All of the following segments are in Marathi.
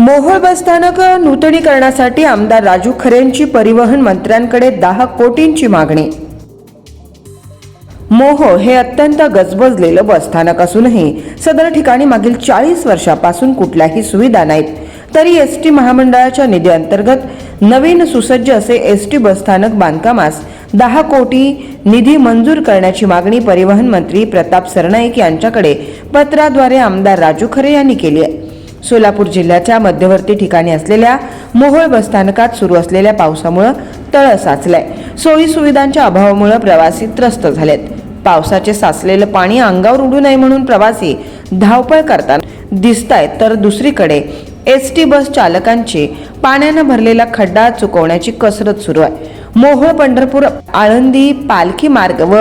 मोहोळ बसस्थानक नूतनीकरणासाठी आमदार राजू खरेंची परिवहन मंत्र्यांकडे दहा कोटींची मागणी. मोहोळ हे अत्यंत गजबजलेलं बसस्थानक असूनही सदर ठिकाणी मागील चाळीस वर्षापासून कुठल्याही सुविधा नाहीत. तरी एस टी महामंडळाच्या निधी अंतर्गत नवीन सुसज्ज असे एस टी बसस्थानक बांधकामास दहा कोटी निधी मंजूर करण्याची मागणी परिवहन मंत्री प्रताप सरनाईक यांच्याकडे पत्राद्वारे आमदार राजू खरे यांनी केली आहे. सोलापूर जिल्ह्याच्या मध्यवर्ती ठिकाणी असलेल्या मोहोळ बसस्थानकात सुरू असलेल्या पावसामुळं तळ साचलंय. सोयी सुविधांच्या अभावामुळे प्रवासी त्रस्त झालेत. पावसाचे साचलेलं पाणी अंगावर उडू नये म्हणून प्रवासी धावपळ करताना दिसतायत तर दुसरीकडे एस टी बस चालकांची पाण्यानं भरलेला खड्डा चुकवण्याची कसरत सुरू आहे. मोहो पंढरपूर आळंदी पालखी मार्ग व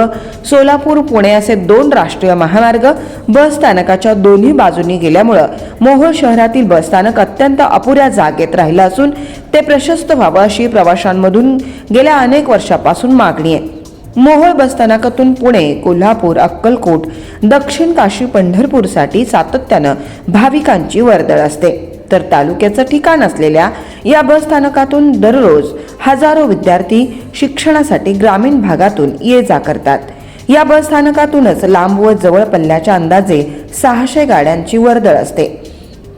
सोलापूर पुणे असे दोन राष्ट्रीय महामार्ग बस स्थानकाच्या दोन्ही बाजूंनी गेल्यामुळं मोहोळ शहरातील बस स्थानक अत्यंत अपुऱ्या जागेत राहिलं असून ते प्रशस्त व्हावं अशी प्रवाशांमधून गेल्या अनेक वर्षापासून मागणी आहे. मोहोळ बसस्थानकातून पुणे कोल्हापूर अक्कलकोट दक्षिण काशी पंढरपूरसाठी सातत्यानं भाविकांची वर्दळ असते. तर तालुक्याचं ठिकाण असलेल्या या बसस्थानकातून दररोज हजारो विद्यार्थी शिक्षणासाठी ग्रामीण भागातून ये जा करतात. या बसस्थानकातूनच लांब व जवळ पल्ल्याच्या अंदाजे सहाशे गाड्यांची वर्दळ असते.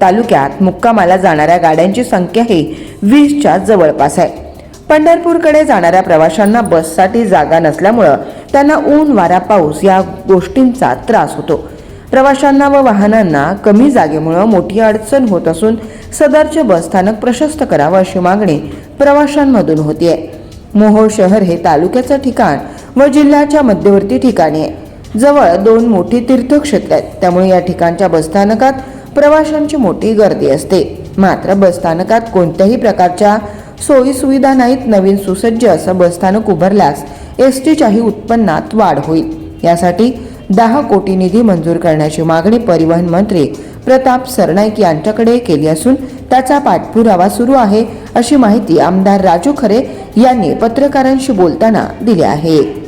तालुक्यात मुक्कामाला जाणाऱ्या गाड्यांची संख्याही वीसच्या जवळपास आहे. पंढरपूरकडे जाणाऱ्या प्रवाशांना बससाठी जागा नसल्यामुळं त्यांना ऊन वारा पाऊस या गोष्टींचा त्रास होतो. प्रवाशांना व वाहनांना कमी जागेमुळं मोठी अडचण होत असून सदरचे बसस्थानक प्रशस्त करावं अशी मागणी प्रवाशांमधून होतीये. मोहोळ शहर हे तालुक्याचं ठिकाण व जिल्ह्याच्या मध्यवर्ती ठिकाणी आहे. जवळ दोन मोठी तीर्थक्षेत्र आहेत. त्यामुळे या ठिकाणच्या बसस्थानकात प्रवाशांची मोठी गर्दी असते. मात्र बसस्थानकात कोणत्याही प्रकारच्या सोयी सुविधा नाहीत. नवीन सुसज्ज असं बसस्थानक उभारल्यास एस टीच्याही उत्पन्नात वाढ होईल. यासाठी दहा कोटी निधी मंजूर करण्याची मागणी परिवहन मंत्री प्रताप सरनाईक यांच्याकडे केली असून त्याचा पाठपुरावा सुरू आहे अशी माहिती आमदार राजू खरे यांनी पत्रकारांशी बोलताना दिली आहे.